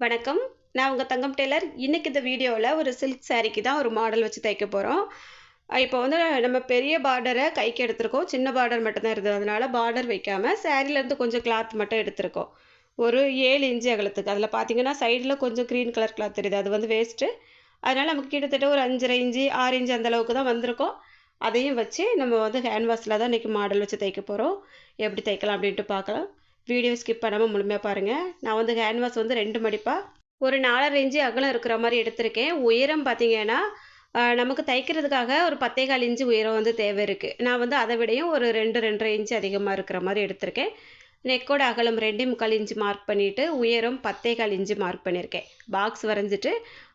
வணக்கம். நான் உங்கள் தங்கம் டெய்லர். இன்றைக்கி இந்த வீடியோவில் ஒரு சில்க் சாரீக்கு தான் ஒரு மாடல் வச்சு தைக்க போகிறோம் இப்போ வந்து நம்ம பெரிய பார்டரை கைக்கு எடுத்திருக்கோம். சின்ன பார்டர் மட்டும்தான் இருந்தது அதனால் பார்டர் வைக்காமல் சாரீலேருந்து கொஞ்சம் கிளாத் மட்டும் எடுத்திருக்கோம். ஒரு ஏழு இன்ச்சு அகலத்துக்கு. அதில் பார்த்தீங்கன்னா சைடில் கொஞ்சம் க்ரீன் கலர் கிளாத் தெரியுது. அது வந்து வேஸ்ட்டு அதனால் நமக்கு கிட்டத்தட்ட ஒரு அஞ்சரை இஞ்சி ஆறு இஞ்சி அந்த அளவுக்கு தான் வந்திருக்கோம். அதையும் வச்சு நம்ம வந்து ஹேண்ட் வாஷில் தான் இன்றைக்கி மாடல் வச்சு தைக்க போகிறோம் எப்படி தைக்கலாம் அப்படின்ட்டு பார்க்கலாம். வீடியோ ஸ்கிப் பண்ணாமல் முழுமையாக பாருங்கள் நான் வந்து ஹேண்ட் வாஷ் வந்து ரெண்டு மடிப்பாக ஒரு நாலரை இன்ச்சு அகலம் இருக்கிற மாதிரி எடுத்திருக்கேன். உயரம் பார்த்தீங்கன்னா நமக்கு தைக்கிறதுக்காக ஒரு பத்தே கால் இன்ச்சு உயரம் வந்து தேவை இருக்குது நான் வந்து அதை விடையும் ஒரு ரெண்டு ரெண்டரை இன்ச்சு அதிகமாக இருக்கிற மாதிரி எடுத்திருக்கேன். நெக்கோட அகலம் ரெண்டே முக்கால் இன்ச்சு மார்க் பண்ணிவிட்டு உயரம் பத்தே கால் இன்ச்சு மார்க் பண்ணியிருக்கேன் பாக்ஸ் வரைஞ்சிட்டு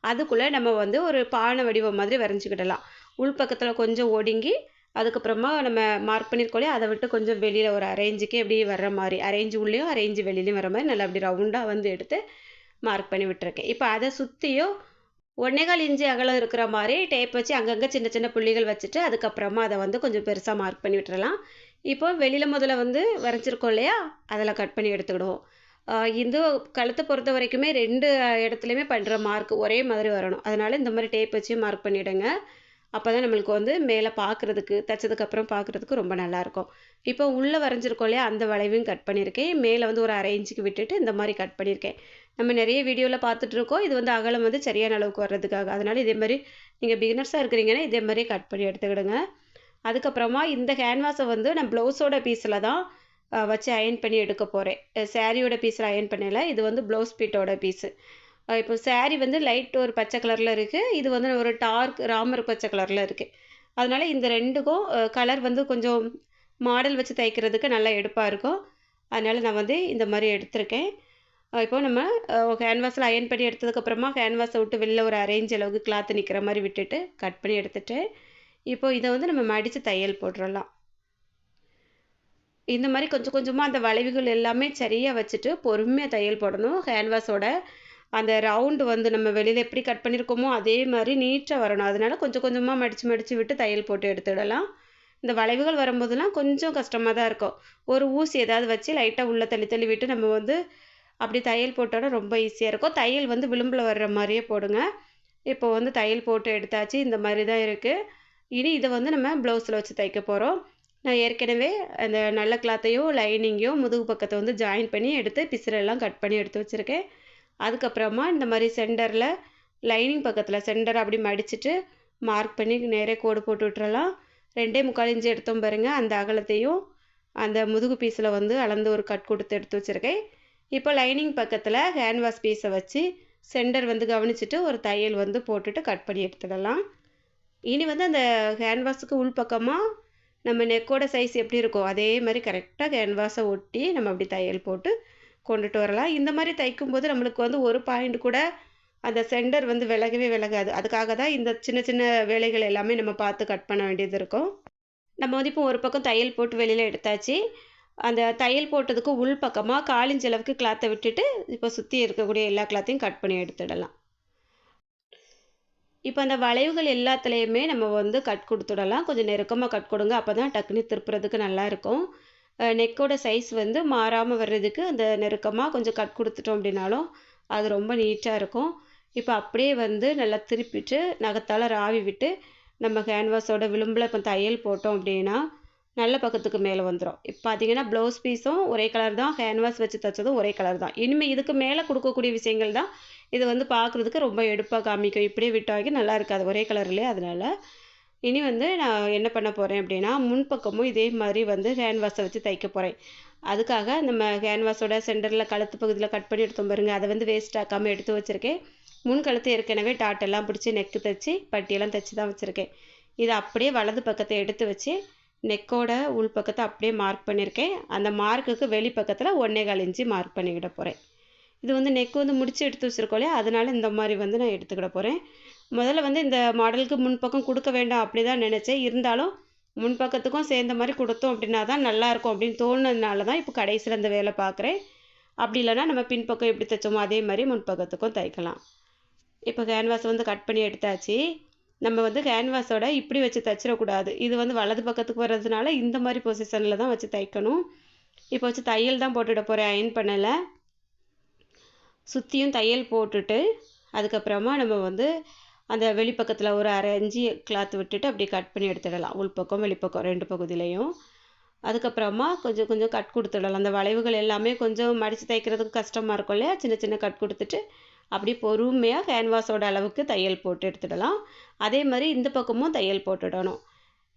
அதுக்குள்ளே நம்ம வந்து ஒரு பானை வடிவம் மாதிரி வரைஞ்சிக்கிடலாம். உள்பக்கத்தில் கொஞ்சம் ஒடுங்கி அதுக்கப்புறமா நம்ம மார்க் பண்ணியிருக்கோலே அதை விட்டு கொஞ்சம் வெளியில் ஒரு அரேஞ்சுக்கு எப்படி வர்ற மாதிரி அரேஞ்சு உள்ளேயும் அரேஞ்சு வெளியிலையும் வர மாதிரி நல்லா அப்படி ரவுண்டாக வந்து எடுத்து மார்க் பண்ணி விட்டுருக்கேன். இப்போ அதை சுற்றியும் ஒன்னேகால் இன்ச்சு அகலம் இருக்கிற மாதிரி டேப் வச்சு அங்கங்கே சின்ன சின்ன புள்ளிகள் வச்சுட்டு அதுக்கப்புறமா அதை வந்து கொஞ்சம் பெருசாக மார்க் பண்ணி விட்டுறலாம். இப்போ வெளியில் முதல்ல வந்து வரைஞ்சிருக்கோம் இல்லையா? அதில் கட் பண்ணி எடுத்துக்கிடுவோம். இந்த கழுத்தை பொறுத்த வரைக்குமே ரெண்டு இடத்துலையுமே பண்ணுற மார்க் ஒரே மாதிரி வரணும். அதனால் இந்த மாதிரி டேப் வச்சு மார்க் பண்ணிவிடுங்க அப்போ தான் நம்மளுக்கு வந்து மேலே பார்க்குறதுக்கு தைச்சதுக்கப்புறம் பார்க்குறதுக்கு ரொம்ப நல்லாயிருக்கும் இப்போ உள்ளே வரைஞ்சிருக்கோம் இல்லையா? அந்த வளைவையும் கட் பண்ணியிருக்கேன். மேலே வந்து ஒரு அரை இன்ச்சுக்கு விட்டுட்டு இந்த மாதிரி கட் பண்ணியிருக்கேன். நம்ம நிறைய வீடியோவில் பார்த்துட்ருக்கோம் இது வந்து அகலம் வந்து சரியான அளவுக்கு வர்றதுக்காக. அதனால் இதே மாதிரி நீங்கள் பிகினர்ஸாக இருக்கிறீங்கன்னா இதே மாதிரி கட் பண்ணி எடுத்துக்கிடுங்க. அதுக்கப்புறமா இந்த கேன்வாஸை வந்து நான் ப்ளவுஸோட பீஸில் தான் வச்சு அயன் பண்ணி எடுக்க போகிறேன் சாரியோட பீஸில் அயன் பண்ணலை. இது வந்து ப்ளவுஸ் பீட்டோட பீஸு இப்போ சாரீ வந்து லைட் ஒரு பச்சை கலரில் இருக்குது இது வந்து ஒரு டார்க் ராமர் பச்சை கலரில் இருக்குது அதனால் இந்த ரெண்டுக்கும் கலர் வந்து கொஞ்சம் மாடல் வச்சு தைக்கிறதுக்கு நல்லா எடுப்பாக இருக்கும். அதனால் நான் வந்து இந்த மாதிரி எடுத்திருக்கேன். இப்போ நம்ம கேன்வாஸில் அயன் பண்ணி எடுத்ததுக்கப்புறமா கேன்வாஸை விட்டு வெளில ஒரு அரேஞ்ச் அளவுக்கு கிளாத்து நிற்கிற மாதிரி விட்டுட்டு கட் பண்ணி எடுத்துட்டு இப்போ இதை வந்து நம்ம மடித்து தையல் போட்டுடலாம் இந்த மாதிரி கொஞ்சம் கொஞ்சமாக அந்த வளைவுகள் எல்லாமே சரியாக வச்சுட்டு பொறுமையாக தையல் போடணும். கேன்வாஸோட அந்த ரவுண்டு வந்து நம்ம வெளியில் எப்படி கட் பண்ணியிருக்கோமோ அதே மாதிரி நீட்டாக வரணும். அதனால கொஞ்சம் கொஞ்சமாக மடித்து மடித்து விட்டு தையல் போட்டு எடுத்துடலாம். இந்த வளைவுகள் வரும்போதெல்லாம் கொஞ்சம் கஷ்டமாக தான் இருக்கும். ஒரு ஊசி ஏதாவது வச்சு லைட்டாக உள்ளே தள்ளி தள்ளி விட்டு நம்ம வந்து அப்படி தையல் போட்டோன்னா ரொம்ப ஈஸியாக இருக்கும். தையல் வந்து விளிம்பில் வர்ற மாதிரியே போடுங்க. இப்போ வந்து தையல் போட்டு எடுத்தாச்சு இந்த மாதிரி தான் இருக்குது இனி இதை வந்து நம்ம ப்ளவுஸில் வச்சு தைக்க போகிறோம் நான் ஏற்கனவே அந்த நல்ல கிளாத்தையும் லைனிங்கையும் முதுகு பக்கத்தை வந்து ஜாயின் பண்ணி எடுத்து பிசுரெல்லாம் கட் பண்ணி எடுத்து வச்சுருக்கேன். அதுக்கப்புறமா இந்த மாதிரி சென்டரில் லைனிங் பக்கத்தில் சென்டர் அப்படி மடிச்சுட்டு மார்க் பண்ணி நேரே கோடு போட்டு விட்டுறலாம். ரெண்டே முக்கால் இன்ச்சு எடுத்தோம் பாருங்கள் அந்த அகலத்தையும் அந்த முதுகு பீஸில் வந்து அளந்து ஒரு கட் கொடுத்து எடுத்து வச்சுருக்கேன். இப்போ லைனிங் பக்கத்தில் ஹேண்ட்வாஷ் பீஸை வச்சு சென்டர் வந்து கவனிச்சுட்டு ஒரு தையல் வந்து போட்டுட்டு கட் பண்ணி எடுத்துடலாம். இனி வந்து அந்த ஹேண்ட்வாஷுக்கு உள்பக்கமாக நம்ம நெக்கோட சைஸ் எப்படி இருக்கோ அதே மாதிரி கரெக்டாக ஹேண்ட்வாஷை ஒட்டி நம்ம அப்படி தையல் போட்டு கொண்டுட்டு வரலாம். இந்த மாதிரி தைக்கும்போது நம்மளுக்கு வந்து ஒரு பாயிண்ட் கூட அந்த சென்டர் வந்து விலகவே விலகாது. அதுக்காக தான் இந்த சின்ன சின்ன வேலைகள் எல்லாமே நம்ம பார்த்து கட் பண்ண வேண்டியது இருக்கும். நம்ம வந்து இப்போ ஒரு பக்கம் தையல் போட்டு வெளியில் எடுத்தாச்சு. அந்த தையல் போட்டதுக்கு உள் பக்கமாக காலிஞ்ச அளவுக்கு கிளாத்தை விட்டுட்டு இப்போ சுற்றி இருக்கக்கூடிய எல்லா கிளாத்தையும் கட் பண்ணி எடுத்துடலாம். இப்போ அந்த வளைவுகள் எல்லாத்துலேயுமே நம்ம வந்து கட் கொடுத்துடலாம். கொஞ்சம் நெருக்கமாக கட் கொடுங்க. அப்போ தான் டக்குனு திருப்புறதுக்கு நல்லாயிருக்கும் நெக்கோட சைஸ் வந்து மாறாமல் வர்றதுக்கு அந்த நெருக்கமாக கொஞ்சம் கட் கொடுத்துட்டோம் அப்படின்னாலும் அது ரொம்ப நீட்டாக இருக்கும். இப்போ அப்படியே வந்து நல்லா திருப்பிட்டு நகத்தால் ராவி விட்டு நம்ம கேன்வாஸோட விளிம்பில் இப்போ தையல் போட்டோம் அப்படின்னா நல்ல பக்கத்துக்கு மேலே வந்துடும் இப்போ பார்த்தீங்கன்னா ப்ளவுஸ் பீஸும் ஒரே கலர் தான் கேன்வாஸ் வச்சு தைச்சதும் ஒரே கலர் தான். இனிமேல் இதுக்கு மேலே கொடுக்கக்கூடிய விஷயங்கள் தான் இது வந்து பார்க்குறதுக்கு ரொம்ப எடுப்பாக காமிக்கும். இப்படியே விட்டாக்கி நல்லா இருக்காது ஒரே கலர்லேயே அதனால் இனி வந்து நான் என்ன பண்ண போகிறேன் அப்படின்னா முன்பக்கமும் இதே மாதிரி வந்து கேன்வாஸை வச்சு தைக்க போகிறேன் அதுக்காக நம்ம கேன்வாஸோட சென்டரில் கழுத்து பகுதியில் கட் பண்ணி எடுத்தோம் பாருங்க. அதை வந்து வேஸ்ட் ஆக்காமல் எடுத்து வச்சுருக்கேன். முன் கழுத்து ஏற்கனவே டாட்டெல்லாம் பிடிச்சி நெக்கு தைச்சி பட்டியெல்லாம் தைச்சி தான் வச்சுருக்கேன். இதை அப்படியே வலது பக்கத்தை எடுத்து வச்சு நெக்கோட உள் பக்கத்தை அப்படியே மார்க் பண்ணியிருக்கேன் அந்த மார்க்குக்கு வெளி பக்கத்தில் ஒன்றே கால் இன்ச்சு மார்க் பண்ணிக்கிட போகிறேன் இது வந்து நெக் வந்து முடிச்சு எடுத்து வச்சுருக்கோம் இல்லையா? அதனால் இந்த மாதிரி வந்து நான் எடுத்துக்கிட போகிறேன் முதல்ல வந்து இந்த மாடலுக்கு முன்பக்கம் கொடுக்க வேண்டாம் அப்படி தான் நினச்சேன். இருந்தாலும் முன்பக்கத்துக்கும் சேர்ந்த மாதிரி கொடுத்தோம் அப்படின்னா தான் நல்லாயிருக்கும் அப்படின்னு தோணுனதுனால தான் இப்போ கடைசியில் அந்த வேலை பார்க்குறேன் அப்படி இல்லைனா நம்ம பின்பக்கம் எப்படி தைச்சோமோ அதே மாதிரி முன்பக்கத்துக்கும் தைக்கலாம். இப்போ கேன்வாஸ் வந்து கட் பண்ணி எடுத்தாச்சு. நம்ம வந்து கேன்வாஸோட இப்படி வச்சு தைச்சிடக்கூடாது. இது வந்து வலது பக்கத்துக்கு வர்றதுனால இந்த மாதிரி பொசிஷனில் தான் வச்சு தைக்கணும். இப்போ வச்சு தையல் தான் போட்டுட போகிறேன் அயன் பண்ணலை. சுற்றியும் தையல் போட்டுட்டு அதுக்கப்புறமா நம்ம வந்து அந்த வெளிப்பக்கத்தில் ஒரு அரை இஞ்சி கிளாத் விட்டுட்டு அப்படியே கட் பண்ணி எடுத்துடலாம். உள்பக்கம் வெளிப்பக்கம் ரெண்டு பகுதியிலையும். அதுக்கப்புறமா கொஞ்சம் கொஞ்சம் கட் கொடுத்துடலாம். அந்த வளைவுகள் எல்லாமே கொஞ்சம் மடித்து தைக்கிறதுக்கு கஷ்டமாக இருக்கும் இல்லையா? சின்ன சின்ன கட் கொடுத்துட்டு அப்படியே பொறுமையாக கேன்வாஸோட அளவுக்கு தையல் போட்டு எடுத்துடலாம். அதே மாதிரி இந்த பக்கமும் தையல் போட்டுடணும்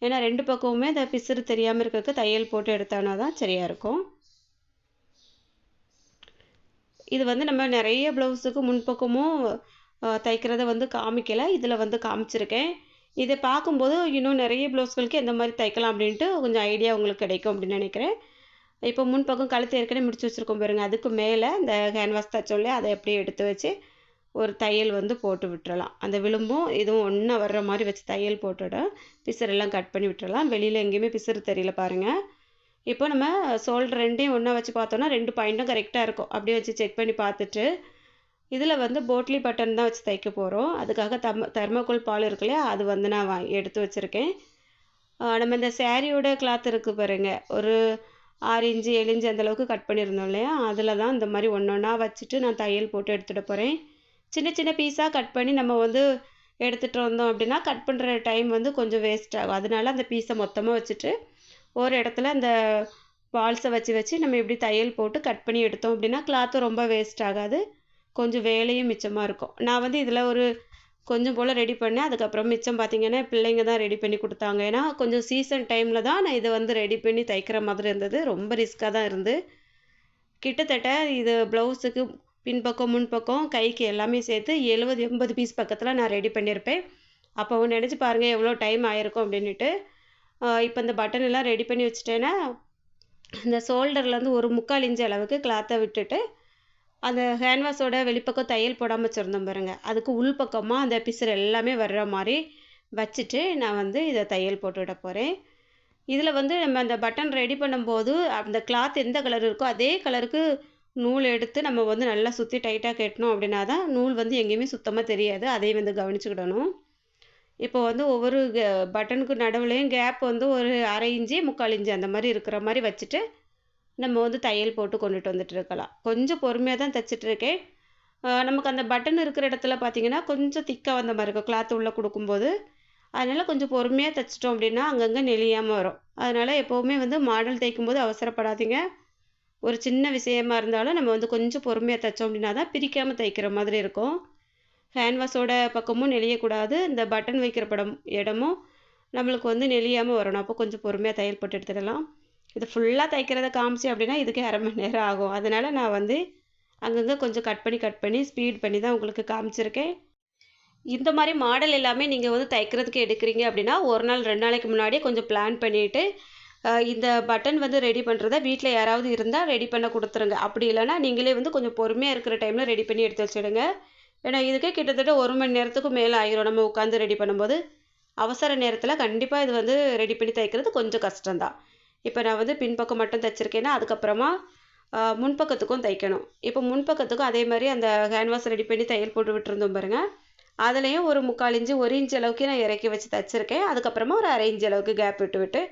ஏன்னா ரெண்டு பக்கமுமே இந்த பிசுறு தெரியாமல் இருக்கிறதுக்கு தையல் போட்டு எடுத்தோன்னா தான் சரியாக இருக்கும். இது வந்து நம்ம நிறைய ப்ளவுஸுக்கு முன்பக்கமும் தைக்கிறத வந்து காமிக்கலை. இதில் வந்து காமிச்சிருக்கேன். இதை பார்க்கும்போது இன்னும் நிறைய ப்ளவுஸ்களுக்கு எந்த மாதிரி தைக்கலாம் அப்படின்ட்டு கொஞ்சம் ஐடியா உங்களுக்கு கிடைக்கும் அப்படின்னு நினைக்கிறேன். இப்போ முன்பக்கம் கழுத்து ஏற்கனவே முடிச்சு வச்சுருக்கோம் பாருங்கள் அதுக்கு மேலே இந்த கேன்வாஸ் தைச்சோல்லையே அதை அப்படியே எடுத்து வச்சு ஒரு தையல் வந்து போட்டு விட்டுறலாம். அந்த விளிம்பும் இதுவும் ஒன்றா வர்ற மாதிரி வச்சு தையல் போட்டுவிடும் பிசரெல்லாம் கட் பண்ணி விட்டுறலாம். வெளியில் எங்கேயுமே பிசறு தெரியல பாருங்கள் இப்போ நம்ம சோல்டர் ரெண்டையும் ஒன்றா வச்சு பார்த்தோன்னா ரெண்டு பாயிண்ட்டும் கரெக்டாக இருக்கும். அப்படியே வச்சு செக் பண்ணி பார்த்துட்டு இதில் வந்து போட்லி பட்டன் தான் வச்சு தைக்க போகிறோம் அதுக்காக தம் தெர்மோகோல் பால் இருக்கு இல்லையா அது வந்து நான் வா எடுத்து வச்சுருக்கேன். நம்ம இந்த சேரீயோட கிளாத் இருக்குது பாருங்கள் ஒரு ஆறு இன்ச்சு ஏழு இன்ச்சு அந்தளவுக்கு கட் பண்ணியிருந்தோம் இல்லையா அதில் தான் இந்த மாதிரி ஒன்று ஒன்றா வச்சுட்டு நான் தையல் போட்டு எடுத்துகிட்டு போகிறேன் சின்ன சின்ன பீஸாக கட் பண்ணி நம்ம வந்து எடுத்துகிட்டு வந்தோம் அப்படின்னா கட் பண்ணுற டைம் வந்து கொஞ்சம் வேஸ்ட் ஆகும். அதனால அந்த பீஸை மொத்தமாக வச்சுட்டு ஒரு இடத்துல அந்த பால்ஸை வச்சு வச்சு நம்ம இப்படி தையல் போட்டு கட் பண்ணி எடுத்தோம் அப்படின்னா கிளாத்தும் ரொம்ப வேஸ்ட் ஆகாது. கொஞ்சம் வேலையும் மிச்சமாக இருக்கும். நான் வந்து இதில் ஒரு கொஞ்சம் போல் ரெடி பண்ணேன். அதுக்கப்புறம் மிச்சம் பார்த்தீங்கன்னா பிள்ளைங்க தான் ரெடி பண்ணி கொடுத்தாங்க. ஏன்னா கொஞ்சம் சீசன் டைமில் தான் நான் இதை வந்து ரெடி பண்ணி தைக்கிற மாதிரி இருந்தது. ரொம்ப ரிஸ்க்காக தான் இருந்து. கிட்டத்தட்ட இது ப்ளவுஸுக்கு பின்பக்கம் முன்பக்கம் கைக்கு எல்லாமே சேர்த்து எழுபது எண்பது பீஸ் பக்கத்தில் நான் ரெடி பண்ணியிருப்பேன் அப்போ நினச்சி பாருங்கள் எவ்வளோ டைம் ஆயிருக்கும் அப்படின்ட்டு இப்போ இந்த பட்டன் எல்லாம் ரெடி பண்ணி வச்சுட்டேன்னா இந்த ஷோல்டர்லேருந்து ஒரு முக்கால் இன்ச்சு அளவுக்கு கிளாத்தை விட்டுட்டு அந்த ஹேண்ட்வாஷோட வெளிப்பக்கம் தையல் போடாமல் வச்சுருந்தோம் பாருங்கள் அதுக்கு உள்பக்கமாக அந்த பிசர் எல்லாமே வர்ற மாதிரி வச்சுட்டு நான் வந்து இதை தையல் போட்டுவிட போகிறேன் இதில் வந்து நம்ம அந்த பட்டன் ரெடி பண்ணும்போது அந்த கிளாத் எந்த கலர் இருக்கோ அதே கலருக்கு நூல் எடுத்து நம்ம வந்து நல்லா சுற்றி டைட்டாக கட்டணும் அப்படின்னா தான் நூல் வந்து எங்கேயுமே சுத்தமாக தெரியாது. அதையும் வந்து கவனிச்சுக்கிடணும். இப்போ வந்து ஒவ்வொரு பட்டனுக்கு நடுவுலையும் கேப் வந்து ஒரு அரை இஞ்சி முக்கால் இஞ்சி அந்த மாதிரி இருக்கிற மாதிரி வச்சுட்டு நம்ம வந்து தையல் போட்டு கொண்டுட்டு வந்துட்டு இருக்கலாம். கொஞ்சம் பொறுமையாக தான் தைச்சிட்ருக்கேன் நமக்கு அந்த பட்டன் இருக்கிற இடத்துல பார்த்தீங்கன்னா கொஞ்சம் திக்காக வந்த மாதிரி இருக்கும். கிளாத் உள்ளே கொடுக்கும்போது. அதனால் கொஞ்சம் பொறுமையாக தைச்சிட்டோம் அப்படின்னா அங்கங்கே நெளியாமல் வரும். அதனால் எப்போவுமே வந்து மாடல் தைக்கும்போது அவசரப்படாதீங்க. ஒரு சின்ன விஷயமா இருந்தாலும் நம்ம வந்து கொஞ்சம் பொறுமையாக தைச்சோம் அப்படின்னா தான் பிரிக்காமல் தைக்கிற மாதிரி இருக்கும். ஹேண்ட்வாஷோட பக்கமும் நெளியக்கூடாது. இந்த பட்டன் வைக்கிற படம் இடமும் நம்மளுக்கு வந்து நெளியாமல் வரணும். அப்போ கொஞ்சம் பொறுமையாக தையல் போட்டு எடுத்துடலாம். இது ஃபுல்லாக தைக்கிறத காமிச்சு அப்படின்னா இதுக்கே அரை மணி நேரம் ஆகும். அதனால் நான் வந்து அங்கங்கே கொஞ்சம் கட் பண்ணி கட் பண்ணி ஸ்பீட் பண்ணி தான் உங்களுக்கு காமிச்சிருக்கேன். இந்த மாதிரி மாடல் எல்லாமே நீங்கள் வந்து தைக்கிறதுக்கு எடுக்கிறீங்க அப்படின்னா ஒரு நாள் ரெண்டு நாளைக்கு முன்னாடியே கொஞ்சம் பிளான் பண்ணிவிட்டு இந்த பட்டன் வந்து ரெடி பண்ணுறத வீட்டில் யாராவது இருந்தால் ரெடி பண்ண கொடுத்துருங்க. அப்படி இல்லைன்னா நீங்களே வந்து கொஞ்சம் பொறுமையாக இருக்கிற டைமில் ரெடி பண்ணி எடுத்து வச்சுடுங்க. ஏன்னா இதுக்கே கிட்டத்தட்ட ஒரு மணி நேரத்துக்கும் மேலே ஆயிரும் நம்ம உட்காந்து ரெடி பண்ணும்போது. அவசர நேரத்தில் கண்டிப்பாக இது வந்து ரெடி பண்ணி தைக்கிறது கொஞ்சம் கஷ்டம்தான். இப்போ நான் வந்து பின்பக்கம் மட்டும் தைச்சிருக்கேன்னா அதுக்கப்புறமா முன்பக்கத்துக்கும் தைக்கணும். இப்போ முன்பக்கத்துக்கும் அதே மாதிரி அந்த ஹேண்ட்வாஷ் ரெடி பண்ணி தையல் போட்டு விட்டுருந்தோம் பாருங்கள் அதுலேயும் ஒரு முக்கால் இன்ச்சு ஒரு இன்ச் அளவுக்கு நான் இறக்கி வச்சு தைச்சிருக்கேன். அதுக்கப்புறமா ஒரு அரை இன்ச் அளவுக்கு கேப் விட்டு விட்டு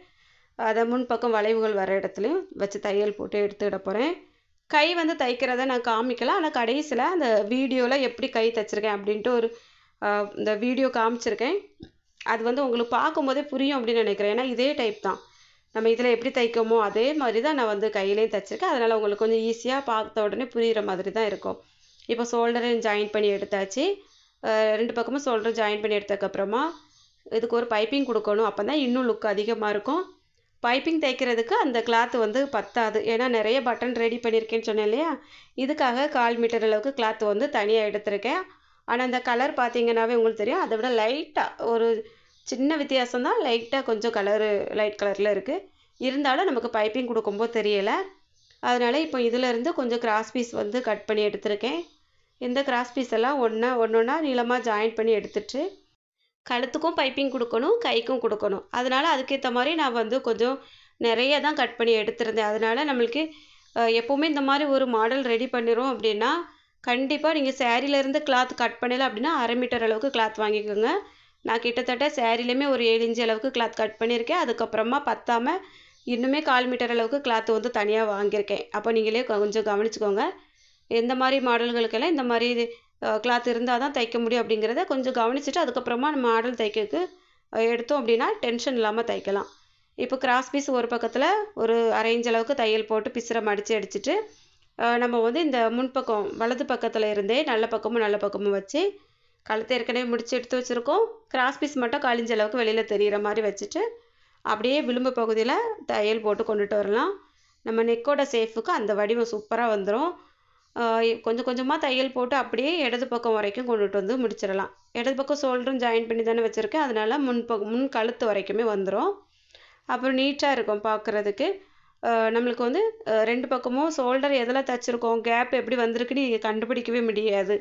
அதை முன்பக்கம் வளைவுகள் வர இடத்துலையும் வச்சு தையல் போட்டு எடுத்துக்கிட போகிறேன் கை வந்து தைக்கிறத நான் காமிக்கலாம் ஆனால் கடைசியில் அந்த வீடியோவில் எப்படி கை தைச்சிருக்கேன் அப்படின்ட்டு ஒரு இந்த வீடியோ காமிச்சிருக்கேன். அது வந்து உங்களுக்கு பார்க்கும்போதே புரியும் அப்படின்னு நினைக்கிறேன். ஏன்னா இதே டைப் தான். நம்ம இதில் எப்படி தைக்கோமோ அதே மாதிரி தான் நான் வந்து கையிலையும் தைச்சிருக்கேன். அதனால் உங்களுக்கு கொஞ்சம் ஈஸியாக பார்த்த உடனே புரிகிற மாதிரி தான் இருக்கும். இப்போ ஷோல்டரையும் ஜாயின் பண்ணி எடுத்தாச்சு. ரெண்டு பக்கமும் ஷோல்டர் ஜாயின் பண்ணி எடுத்ததுக்கப்புறமா இதுக்கு ஒரு பைப்பிங் கொடுக்கணும். அப்போ தான் இன்னும் லுக் அதிகமாக இருக்கும். பைப்பிங் தைக்கிறதுக்கு அந்த கிளாத் வந்து பத்தாது. ஏன்னா நிறைய பட்டன் ரெடி பண்ணியிருக்கேன்னு சொன்னேன் இல்லையா? இதுக்காக கால் மீட்டர் அளவுக்கு கிளாத் வந்து தனியாக எடுத்திருக்கேன். ஆனால் அந்த கலர் பார்த்தீங்கன்னாவே உங்களுக்கு தெரியும். அதை விட லைட்டாக ஒரு சின்ன வித்தியாசம் தான் லைட்டாக கொஞ்சம் கலரு லைட் கலரில் இருக்குது இருந்தாலும் நமக்கு பைப்பிங் கொடுக்கும்போது தெரியலை. அதனால் இப்போ இதிலேருந்து கொஞ்சம் கிராஸ் பீஸ் வந்து கட் பண்ணி எடுத்திருக்கேன். இந்த கிராஸ் பீஸ் எல்லாம் ஒன்றா ஒன்று ஒன்றா நீளமாக ஜாயின் பண்ணி எடுத்துட்டு கழுத்துக்கும் பைப்பிங் கொடுக்கணும் கைக்கும் கொடுக்கணும். அதனால் அதுக்கேற்ற மாதிரி நான் வந்து கொஞ்சம் நிறைய தான் கட் பண்ணி எடுத்திருந்தேன். அதனால் நம்மளுக்கு எப்போவுமே இந்த மாதிரி ஒரு மாடல் ரெடி பண்ணிடும் அப்படின்னா கண்டிப்பாக நீங்கள் சேரீலேருந்து கிளாத் கட் பண்ணலை அப்படின்னா அரை மீட்டர் அளவுக்கு கிளாத் வாங்கிக்கோங்க. நான் கிட்டத்தட்ட சேரீலையுமே ஒரு ஏழு இன்ச்சு அளவுக்கு கிளாத் கட் பண்ணியிருக்கேன். அதுக்கப்புறமா பத்தாமல் இன்னுமே கால் மீட்டர் அளவுக்கு கிளாத் வந்து தனியாக வாங்கியிருக்கேன். அப்போ நீங்களே கொஞ்சம் கவனிச்சுக்கோங்க. எந்த மாதிரி மாடல்களுக்கெல்லாம் இந்த மாதிரி கிளாத் இருந்தால் தான் தைக்க முடியும் அப்படிங்கிறத கொஞ்சம் கவனிச்சுட்டு அதுக்கப்புறமா நம்ம மாடல் தைக்கிறதுக்கு எடுத்தோம் அப்படின்னா டென்ஷன் இல்லாமல் தைக்கலாம். இப்போ கிராஸ் பீஸ் ஒரு பக்கத்தில் ஒரு அரைஞ்சு அளவுக்கு தையல் போட்டு பிசுரை மடித்து அடிச்சுட்டு நம்ம வந்து இந்த முன்பக்கம் வலது பக்கத்தில் இருந்தே நல்ல பக்கமும் நல்ல பக்கமும் வச்சு கழுத்தை ஏற்கனவே முடிச்சு எடுத்து வச்சுருக்கோம். கிராஸ் பீஸ் மட்டும் காலிஞ்ச அளவுக்கு வெளியில் தெரிகிற மாதிரி வச்சுட்டு அப்படியே விளிம்பு பகுதியில் தையல் போட்டு கொண்டுட்டு வரலாம். நம்ம நெக்கோட சேஃபுக்கு அந்த வடிவம் சூப்பராக வந்துடும் கொஞ்சம் கொஞ்சமாக தையல் போட்டு அப்படியே இடது பக்கம் வரைக்கும் கொண்டுட்டு வந்து முடிச்சிடலாம். இடது பக்கம் ஷோல்டரும் ஜாயின் பண்ணி தானே வச்சுருக்கேன். அதனால் முன் பக்கம் முன் கழுத்து வரைக்குமே வந்துடும் அப்புறம் நீட்டாக இருக்கும் பார்க்குறதுக்கு நம்மளுக்கு வந்து ரெண்டு பக்கமும் ஷோல்டர் எதெல்லாம் தைச்சிருக்கோம் கேப் எப்படி வந்திருக்குன்னு நீங்கள் கண்டுபிடிக்கவே முடியாது.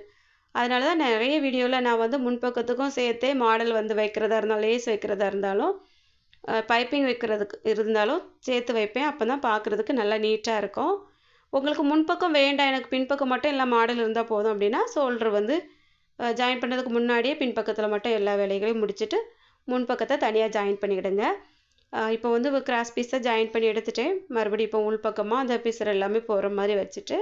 அதனால தான் நிறைய வீடியோவில் நான் வந்து முன்பக்கத்துக்கும் சேர்த்தே மாடல் வந்து வைக்கிறதா இருந்தாலும் லேஸ் வைக்கிறதா இருந்தாலும் பைப்பிங் வைக்கிறதுக்கு இருந்தாலும் சேர்த்து வைப்பேன். அப்போ தான் பார்க்குறதுக்கு நல்லா நீட்டாக இருக்கும். உங்களுக்கு முன்பக்கம் வேண்டாம். எனக்கு பின்பக்கம் மட்டும் எல்லா மாடல் இருந்தால் போதும் அப்படின்னா சோல்டர் வந்து ஜாயின் பண்ணுறதுக்கு முன்னாடியே பின்பக்கத்தில் மட்டும் எல்லா வேலைகளையும் முடிச்சுட்டு முன்பக்கத்தை தனியாக ஜாயின் பண்ணிவிடுங்க இப்போ வந்து கிராஸ் பீஸை ஜாயின் பண்ணி எடுத்துட்டேன். மறுபடியும் இப்போ உள்பக்கமாக அந்த பீஸர் எல்லாமே போகிற மாதிரி வச்சுட்டு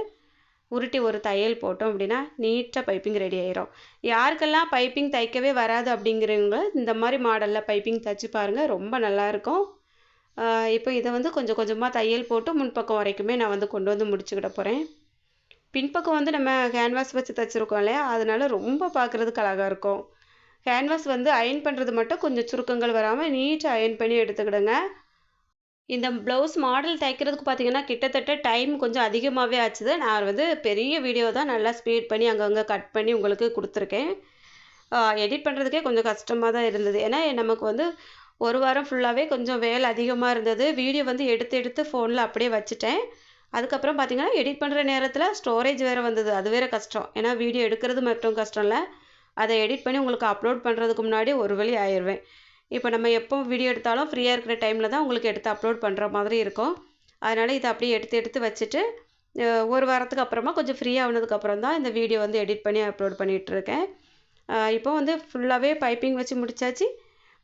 உருட்டி ஒரு தையல் போட்டோம் அப்படின்னா நீட்டாக பைப்பிங் ரெடி ஆயிரும். யாருக்கெல்லாம் பைப்பிங் தைக்கவே வராது அப்படிங்கிறவங்க இந்த மாதிரி மாடலில் பைப்பிங் தைச்சு பாருங்கள் ரொம்ப நல்லாயிருக்கும் இப்போ இதை வந்து கொஞ்சம் கொஞ்சமாக தையல் போட்டு முன்பக்கம் வரைக்குமே நான் வந்து கொண்டு வந்து முடிச்சுக்கிட போகிறேன் பின்பக்கம் வந்து நம்ம கேன்வாஸ் வச்சு தைச்சிருக்கோம் இல்லையா? அதனால ரொம்ப பார்க்குறதுக்கு அழகாக இருக்கும். கேன்வாஸ் வந்து அயன் பண்ணுறது மட்டும் கொஞ்சம் சுருக்கங்கள் வராமல் நீட்டாக அயன் பண்ணி எடுத்துக்கிடுங்க. இந்த ப்ளவுஸ் மாடல் தைக்கிறதுக்கு பார்த்தீங்கன்னா கிட்டத்தட்ட டைம் கொஞ்சம் அதிகமாகவே ஆச்சுது. நான் வந்து பெரிய வீடியோ தான் நல்லா ஸ்பீட் பண்ணி அங்கங்கே கட் பண்ணி உங்களுக்கு கொடுத்துருக்கேன். எடிட் பண்ணுறதுக்கே கொஞ்சம் கஷ்டமாக தான் இருந்தது. ஏன்னா நமக்கு வந்து ஒரு வாரம் ஃபுல்லாகவே கொஞ்சம் வேலை அதிகமாக இருந்தது. வீடியோ வந்து எடுத்து எடுத்து ஃபோனில் அப்படியே வச்சுட்டேன். அதுக்கப்புறம் பார்த்தீங்கன்னா எடிட் பண்ணுற நேரத்தில் ஸ்டோரேஜ் வேறு வந்தது. அது வேறு கஷ்டம். ஏன்னா வீடியோ எடுக்கிறது மட்டும் கஷ்டம் இல்லை அதை எடிட் பண்ணி உங்களுக்கு அப்லோட் பண்ணுறதுக்கு முன்னாடி ஒரு வழி ஆயிடுவேன் இப்போ நம்ம எப்போ வீடியோ எடுத்தாலும் ஃப்ரீயாக இருக்கிற டைமில் தான் உங்களுக்கு எடுத்து அப்லோட் பண்ணுற மாதிரி இருக்கும். அதனால் இதை அப்படியே எடுத்து எடுத்து வச்சுட்டு ஒரு வாரத்துக்கு அப்புறமா கொஞ்சம் ஃப்ரீயாக ஆனதுக்கப்புறம் தான் இந்த வீடியோ வந்து எடிட் பண்ணி அப்லோட் பண்ணிகிட்ருக்கேன் இப்போ வந்து ஃபுல்லாகவே பைப்பிங் வச்சு முடிச்சாச்சு.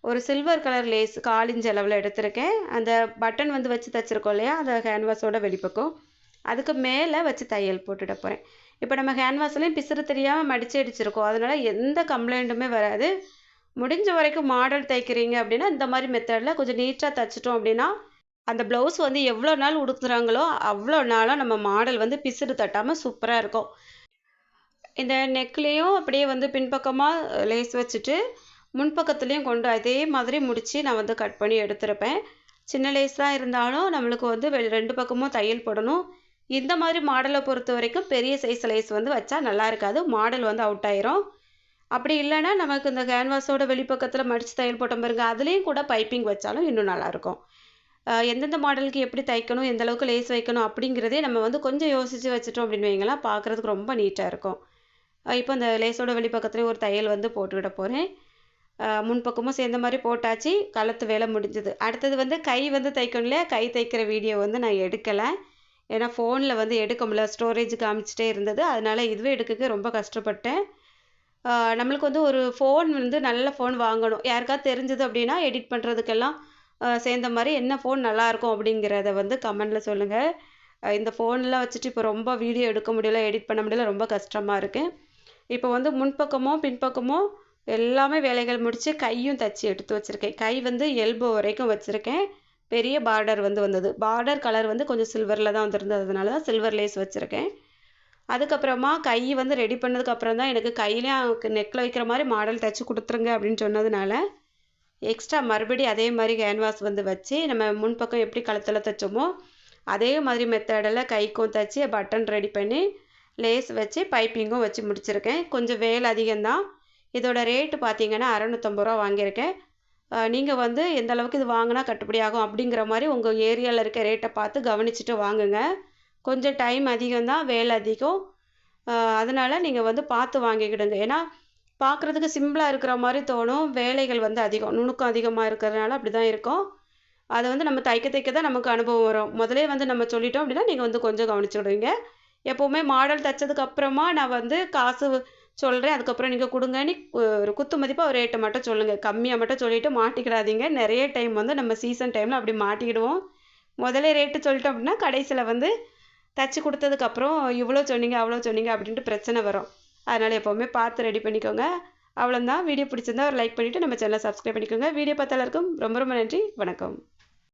ஒரு சில்வர் கலர் லேஸ் காலிஞ்ச அளவில் எடுத்திருக்கேன். அந்த பட்டன் வந்து வச்சு தைச்சிருக்கோம் இல்லையா? அந்த ஹேண்ட்வாஷோட வெளிப்பக்கம். அதுக்கு மேலே வச்சு தையல் போட்டுட போகிறேன் இப்போ நம்ம ஹேண்ட்வாஷ்லேயும் பிசுறு தெரியாமல் மடித்து அடிச்சிருக்கோம். அதனால் எந்த கம்ப்ளைண்ட்டுமே வராது. முடிஞ்ச வரைக்கும் மாடல் தைக்கிறீங்க அப்படின்னா இந்த மாதிரி மெத்தடில் கொஞ்சம் நீட்டாக தைச்சிட்டோம் அப்படின்னா அந்த ப்ளவுஸ் வந்து எவ்வளோ நாள் உடுத்துறாங்களோ அவ்வளோ நாளாக நம்ம மாடல் வந்து பிசுறு தட்டாமல் சூப்பராக இருக்கும். இந்த நெக்லேயும் அப்படியே வந்து பின்பக்கமாக லேஸ் வச்சுட்டு முன்பக்கத்துலேயும் கொண்டு அதே மாதிரி முடித்து நான் வந்து கட் பண்ணி எடுத்திருப்பேன். சின்ன லேஸ் தான் இருந்தாலும் நம்மளுக்கு வந்து ரெண்டு பக்கமும் தையல் போடணும். இந்த மாதிரி மாடலை பொறுத்த வரைக்கும் பெரிய சைஸ் லேஸ் வந்து வச்சா நல்லா இருக்காது. மாடல் வந்து அவுட் ஆயிரும். அப்படி இல்லைன்னா நமக்கு இந்த கேன்வாஸோட வெளிப்பக்கத்தில் மடித்து தையல் போட்டோம் பாருங்க அதுலேயும் கூட பைப்பிங் வச்சாலும் இன்னும் நல்லாயிருக்கும் எந்தெந்த மாடலுக்கு எப்படி தைக்கணும் எந்த அளவுக்கு லேஸ் வைக்கணும் அப்படிங்கிறதே நம்ம வந்து கொஞ்சம் யோசித்து வச்சுட்டோம் அப்படின்னு வைங்களேன் பார்க்குறதுக்கு ரொம்ப நீட்டாக இருக்கும். இப்போ இந்த லேஸோட வெளிப்பக்கத்துலேயும் ஒரு தையல் வந்து போட்டுக்கிட போகிறேன் முன்பக்கமும் சேர்ந்த மாதிரி போட்டாச்சு கழுத்து வேலை முடிஞ்சது. அடுத்தது வந்து கை வந்து தைக்கணும் இல்லையா? கை தைக்கிற வீடியோ வந்து நான் எடுக்கலை. ஏன்னா ஃபோனில் வந்து எடுக்க முடியல ஸ்டோரேஜ் காமிச்சிட்டே இருந்தது. அதனால் இதுவே எடுக்க ரொம்ப கஷ்டப்பட்டேன். நம்மளுக்கு வந்து ஒரு ஃபோன் வந்து நல்ல ஃபோன் வாங்கணும். யாருக்காவது தெரிஞ்சது அப்படின்னா எடிட் பண்ணுறதுக்கெல்லாம் சேர்ந்த மாதிரி என்ன ஃபோன் நல்லாயிருக்கும் அப்படிங்கிறத வந்து கமெண்டில் சொல்லுங்கள் இந்த ஃபோன்லாம் வச்சுட்டு இப்போ ரொம்ப வீடியோ எடுக்க முடியல எடிட் பண்ண முடியல ரொம்ப கஷ்டமாக இருக்குது இப்போ வந்து முன்பக்கமும் பின்பக்கமும் எல்லாமே வேலைகள் முடித்து கையும் தச்சு எடுத்து வச்சுருக்கேன். கை வந்து எல்போ வரைக்கும் வச்சுருக்கேன். பெரிய பார்டர் வந்து வந்தது. பார்டர் கலர் வந்து கொஞ்சம் சில்வரில் தான் வந்திருந்தது. அதனால தான் சில்வர் லேஸ் வச்சுருக்கேன். அதுக்கப்புறமா கை வந்து ரெடி பண்ணதுக்கு அப்புறம் தான் எனக்கு கையிலையும் நெக்கில் வைக்கிற மாதிரி மாடல் தைச்சி கொடுத்துருங்க அப்படின்னு சொன்னதுனால எக்ஸ்ட்ரா மறுபடியும் அதே மாதிரி கேன்வாஸ் வந்து வச்சு நம்ம முன்பக்கம் எப்படி கழுத்தில் தைச்சோமோ அதே மாதிரி மெத்தடில் கைக்கும் தைச்சி பட்டன் ரெடி பண்ணி லேஸ் வச்சு பைப்பிங்கும் வச்சு முடிச்சிருக்கேன். கொஞ்சம் வேலை அதிகம்தான். இதோட ரேட்டு பார்த்தீங்கன்னா அறநூற்றம்பது ரூபா வாங்கியிருக்கேன். நீங்கள் வந்து எந்த அளவுக்கு இது வாங்கினா கட்டுப்படி ஆகும் அப்படிங்கிற மாதிரி உங்கள் ஏரியாவில் இருக்க ரேட்டை பார்த்து கவனிச்சுட்டு வாங்குங்க. கொஞ்சம் டைம் அதிகம்தான் வேலை அதிகம். அதனால் நீங்கள் வந்து பார்த்து வாங்கிக்கிடுங்க. ஏன்னா பார்க்குறதுக்கு சிம்பிளாக இருக்கிற மாதிரி தோணும். வேலைகள் வந்து அதிகம் நுணுக்கம் அதிகமாக இருக்கிறதுனால அப்படி தான் இருக்கும். அதை வந்து நம்ம தைக்க தைக்க தான் நமக்கு அனுபவம் வரும். முதலே வந்து நம்ம சொல்லிட்டோம் அப்படின்னா நீங்கள் வந்து கொஞ்சம் கவனிச்சுடுவீங்க. எப்போவுமே மாடல் தைச்சதுக்கு அப்புறமா நான் வந்து காசு சொல்கிறேன் அதுக்கப்புறம் நீங்கள் கொடுங்கன்னு ஒரு குத்து மதிப்பாக ஒரு ரேட்டை மட்டும் சொல்லுங்கள் கம்மியாக மட்டும் சொல்லிவிட்டு மாட்டிக்கிடாதீங்க. நிறைய டைம் வந்து நம்ம சீசன் டைமில் அப்படி மாட்டிக்கிடுவோம். முதலே ரேட்டு சொல்லிட்டோம் அப்படின்னா கடைசியில் வந்து தச்சு கொடுத்ததுக்கப்புறம் இவ்வளோ சொன்னீங்க அவ்வளோ சொன்னீங்க அப்படின்ட்டு பிரச்சனை வரும். அதனால் எப்போவுமே பார்த்து ரெடி பண்ணிக்கோங்க. அவ்வளோதான் வீடியோ பிடிச்சிருந்தா ஒரு லைக் பண்ணிவிட்டு நம்ம சேனலை சப்ஸ்கிரைப் பண்ணிக்கோங்க. வீடியோ பார்த்த எல்லாருக்கும் ரொம்ப ரொம்ப நன்றி. வணக்கம்.